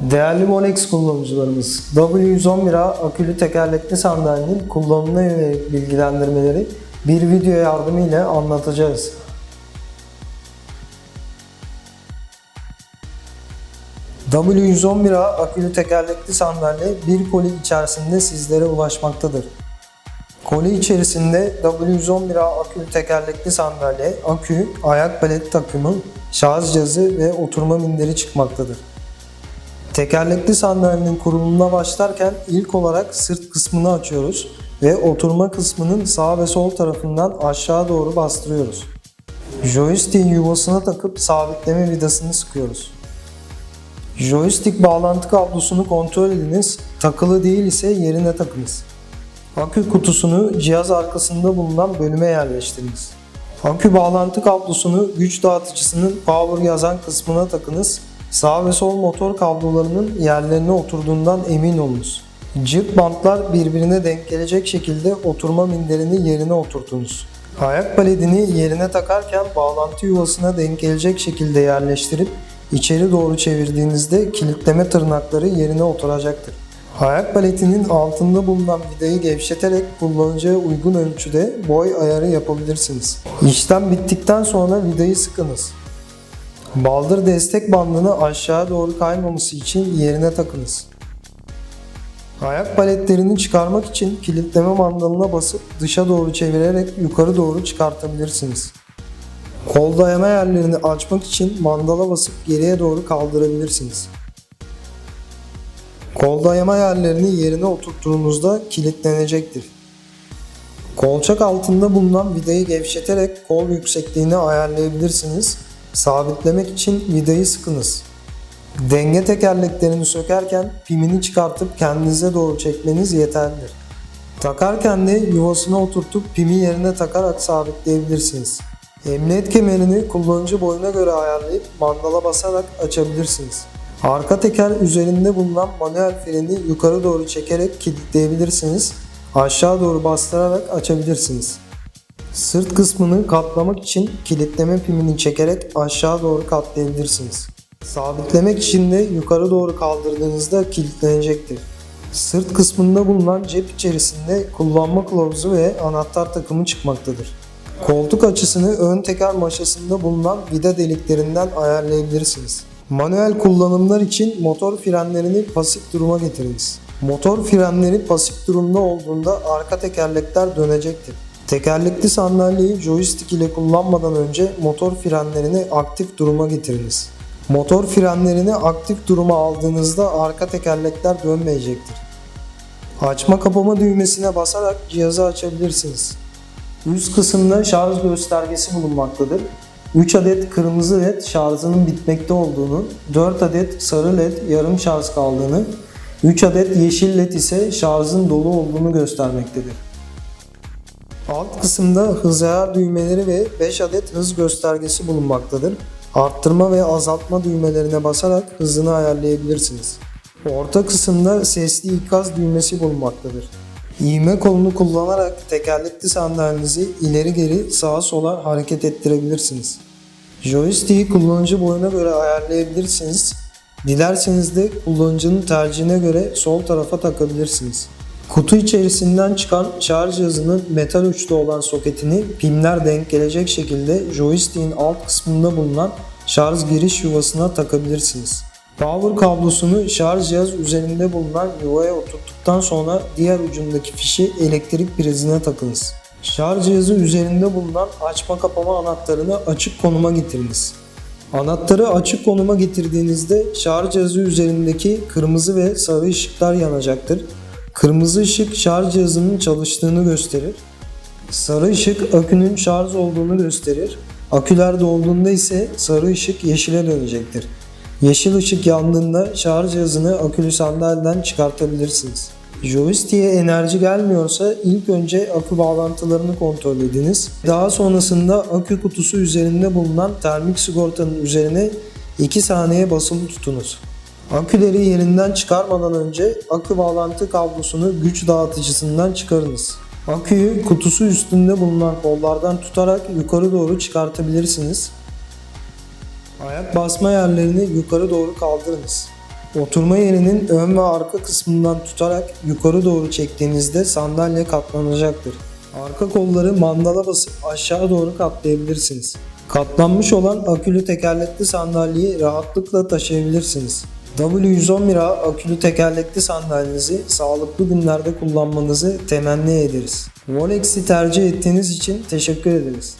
Değerli Molex kullanıcılarımız, W111A akülü tekerlekli sandalyenin kullanımına yönelik bilgilendirmeleri bir video yardımıyla anlatacağız. W111A akülü tekerlekli sandalye bir koli içerisinde sizlere ulaşmaktadır. Koli içerisinde W111A akülü tekerlekli sandalye, akü, ayak palet takımı, şarj cihazı ve oturma minderi çıkmaktadır. Tekerlekli sandalyenin kurulumuna başlarken ilk olarak sırt kısmını açıyoruz ve oturma kısmının sağ ve sol tarafından aşağı doğru bastırıyoruz. Joystick'in yuvasına takıp sabitleme vidasını sıkıyoruz. Joystick bağlantı kablosunu kontrol ediniz, takılı değil ise yerine takınız. Akü kutusunu cihaz arkasında bulunan bölüme yerleştiriniz. Akü bağlantı kablosunu güç dağıtıcısının power yazan kısmına takınız. Sağ ve sol motor kablolarının yerlerine oturduğundan emin olunuz. Cırt bantlar birbirine denk gelecek şekilde oturma minderini yerine oturtunuz. Ayak paletini yerine takarken bağlantı yuvasına denk gelecek şekilde yerleştirip içeri doğru çevirdiğinizde kilitleme tırnakları yerine oturacaktır. Ayak paletinin altında bulunan vidayı gevşeterek kullanıcıya uygun ölçüde boy ayarı yapabilirsiniz. İşlem bittikten sonra vidayı sıkınız. Baldır destek bandını aşağı doğru kaymaması için yerine takınız. Ayak paletlerini çıkarmak için kilitleme mandalına basıp dışa doğru çevirerek yukarı doğru çıkartabilirsiniz. Kol dayama yerlerini açmak için mandala basıp geriye doğru kaldırabilirsiniz. Kol dayama yerlerini yerine oturttuğunuzda kilitlenecektir. Kolçak altında bulunan vidayı gevşeterek kol yüksekliğini ayarlayabilirsiniz. Sabitlemek için vidayı sıkınız. Denge tekerleklerini sökerken pimini çıkartıp kendinize doğru çekmeniz yeterlidir. Takarken de yuvasına oturtup pimi yerine takarak sabitleyebilirsiniz. Emniyet kemerini kullanıcı boyuna göre ayarlayıp mandala basarak açabilirsiniz. Arka teker üzerinde bulunan manuel freni yukarı doğru çekerek kilitleyebilirsiniz. Aşağı doğru bastırarak açabilirsiniz. Sırt kısmını katlamak için kilitleme pimini çekerek aşağı doğru katlayabilirsiniz. Sabitlemek için de yukarı doğru kaldırdığınızda kilitlenecektir. Sırt kısmında bulunan cep içerisinde kullanma kılavuzu ve anahtar takımı çıkmaktadır. Koltuk açısını ön teker maşasında bulunan vida deliklerinden ayarlayabilirsiniz. Manuel kullanımlar için motor frenlerini pasif duruma getiriniz. Motor frenleri pasif durumda olduğunda arka tekerlekler dönecektir. Tekerlekli sandalyeyi joystick ile kullanmadan önce motor frenlerini aktif duruma getiriniz. Motor frenlerini aktif duruma aldığınızda arka tekerlekler dönmeyecektir. Açma kapama düğmesine basarak cihazı açabilirsiniz. Üst kısımda şarj göstergesi bulunmaktadır. 3 adet kırmızı led şarjının bitmekte olduğunu, 4 adet sarı led yarım şarj kaldığını, 3 adet yeşil led ise şarjın dolu olduğunu göstermektedir. Alt kısımda hız ayar düğmeleri ve 5 adet hız göstergesi bulunmaktadır. Arttırma ve azaltma düğmelerine basarak hızını ayarlayabilirsiniz. Orta kısımda sesli ikaz düğmesi bulunmaktadır. İğme kolunu kullanarak tekerlekli sandalyenizi ileri geri sağa sola hareket ettirebilirsiniz. Joystick'i kullanıcı boyuna göre ayarlayabilirsiniz. Dilerseniz de kullanıcının tercihine göre sol tarafa takabilirsiniz. Kutu içerisinden çıkan şarj cihazının metal uçlu olan soketini pimler denk gelecek şekilde joystick'in alt kısmında bulunan şarj giriş yuvasına takabilirsiniz. Power kablosunu şarj cihaz üzerinde bulunan yuvaya oturttuktan sonra diğer ucundaki fişi elektrik prizine takınız. Şarj cihazı üzerinde bulunan açma kapama anahtarını açık konuma getiriniz. Anahtarı açık konuma getirdiğinizde şarj cihazı üzerindeki kırmızı ve sarı ışıklar yanacaktır. Kırmızı ışık şarj cihazının çalıştığını gösterir. Sarı ışık akünün şarj olduğunu gösterir. Aküler dolduğunda ise sarı ışık yeşile dönecektir. Yeşil ışık yandığında şarj cihazını akülü sandalyeden çıkartabilirsiniz. Joystick'e enerji gelmiyorsa ilk önce akü bağlantılarını kontrol ediniz. Daha sonrasında akü kutusu üzerinde bulunan termik sigortanın üzerine 2 saniye basılı tutunuz. Aküleri yerinden çıkarmadan önce akü bağlantı kablosunu güç dağıtıcısından çıkarınız. Aküyü kutusu üstünde bulunan kollardan tutarak yukarı doğru çıkartabilirsiniz. Ayak basma yerlerini yukarı doğru kaldırınız. Oturma yerinin ön ve arka kısmından tutarak yukarı doğru çektiğinizde sandalye katlanacaktır. Arka kolları mandala basıp aşağı doğru katlayabilirsiniz. Katlanmış olan akülü tekerlekli sandalyeyi rahatlıkla taşıyabilirsiniz. W111A akülü tekerlekli sandalyenizi sağlıklı günlerde kullanmanızı temenni ederiz. Volex'i tercih ettiğiniz için teşekkür ederiz.